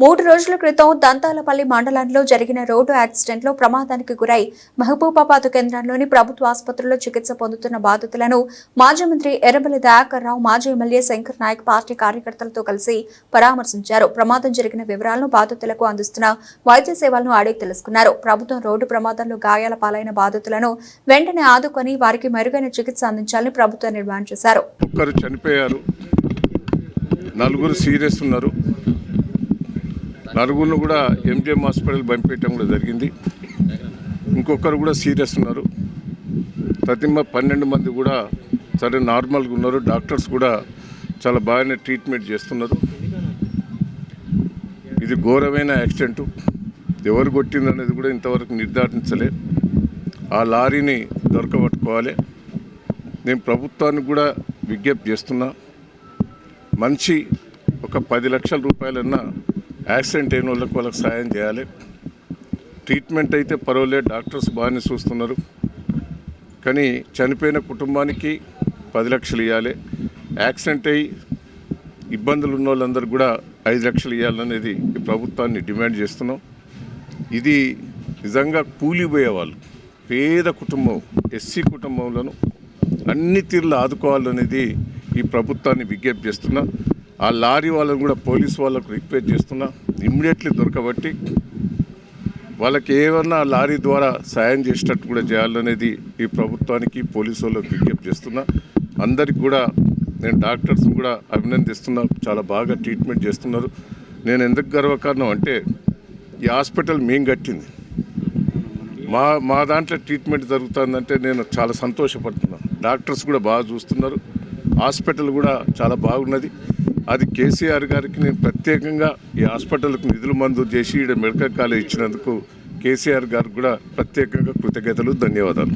మూడు రోజుల క్రితం దంతాలపల్లి మండలంలో జరిగిన రోడ్డు యాక్సిడెంట్లో ప్రమాదానికి గురై మహబూబాబాద్ కేంద్రంలోని ప్రభుత్వ ఆసుపత్రిలో చికిత్స పొందుతున్న బాధితులను మాజీ మంత్రి ఎర్రబెల్లి దయాకర్ రావు మాజీ ఎమ్మెల్యే శంకర్ నాయక్ పార్టీ కార్యకర్తలతో కలిసి పరామర్శించారు. ప్రమాదం జరిగిన వివరాలను బాధితులకు అందిస్తున్న వైద్య సేవలను అడిగి తెలుసుకున్నారు. ప్రభుత్వం రోడ్డు ప్రమాదంలో గాయాల పాలైన బాధితులను వెంటనే ఆదుకొని వారికి మెరుగైన చికిత్స అందించాలని ప్రభుత్వం డిమాండ్ చేశారు. చనిపోయారు. నలుగురు సీరియస్ ఉన్నారు. నలుగురిని కూడా ఎంజిఎం హాస్పిటల్ పంపించడం కూడా జరిగింది. ఇంకొకరు కూడా సీరియస్ ఉన్నారు. ప్రతిమ పన్నెండు మంది కూడా సరే నార్మల్గా ఉన్నారు. డాక్టర్స్ కూడా చాలా బాగానే ట్రీట్మెంట్ చేస్తున్నారు. ఇది ఘోరమైన యాక్సిడెంట్. ఎవరు కొట్టింది అనేది కూడా ఇంతవరకు నిర్ధారించలే. ఆ లారీని దొరకబట్టుకోవాలి. నేను ప్రభుత్వానికి కూడా విజ్ఞప్తి చేస్తున్నా. మంచి ఒక పది లక్షల రూపాయలన్నా యాక్సిడెంట్ అయిన వాళ్ళకి వాళ్ళకి సాయం చేయాలి. ట్రీట్మెంట్ అయితే పర్వాలేదు డాక్టర్స్ బాగానే చూస్తున్నారు. కానీ చనిపోయిన కుటుంబానికి పది లక్షలు ఇవ్వాలి యాక్సిడెంట్ అయ్యి ఇబ్బందులు ఉన్న వాళ్ళందరూ కూడా ఐదు లక్షలు ఇవ్వాలనేది ఈ ప్రభుత్వాన్ని డిమాండ్ చేస్తున్నాం. ఇది నిజంగా కూలిపోయే వాళ్ళు పేద కుటుంబం ఎస్సీ కుటుంబంలోను అన్ని తీరులు ఆదుకోవాలనేది ఈ ప్రభుత్వాన్ని విజ్ఞప్తి చేస్తున్నా. ఆ లారీ వాళ్ళని కూడా పోలీస్ వాళ్ళకు రిక్వెస్ట్ చేస్తున్నా. ఇమ్మీడియట్లీ దొరకబట్టి వాళ్ళకి ఏమన్నా లారీ ద్వారా సాయం చేసేటట్టు కూడా చేయాలనేది ఈ ప్రభుత్వానికి పోలీసు వాళ్ళకి విజ్ఞప్తి చేస్తున్నా. అందరికి కూడా నేను డాక్టర్స్ కూడా అభినందిస్తున్నా. చాలా బాగా ట్రీట్మెంట్ చేస్తున్నారు. నేను ఎందుకు గర్వకారణం అంటే ఈ హాస్పిటల్ మేము కట్టింది. మా మా దాంట్లో ట్రీట్మెంట్ జరుగుతుందంటే నేను చాలా సంతోషపడుతున్నాను డాక్టర్స్ కూడా బాగా చూస్తున్నారు. హాస్పిటల్ కూడా చాలా బాగున్నది. అది కేసీఆర్ గారికి నేను ప్రత్యేకంగా ఈ హాస్పిటల్కు నిధులు మంజూరు చేసి ఈడ మెడికల్ కాలేజ్ ఇచ్చినందుకు కేసీఆర్ గారికి కూడా ప్రత్యేకంగా కృతజ్ఞతలు ధన్యవాదాలు.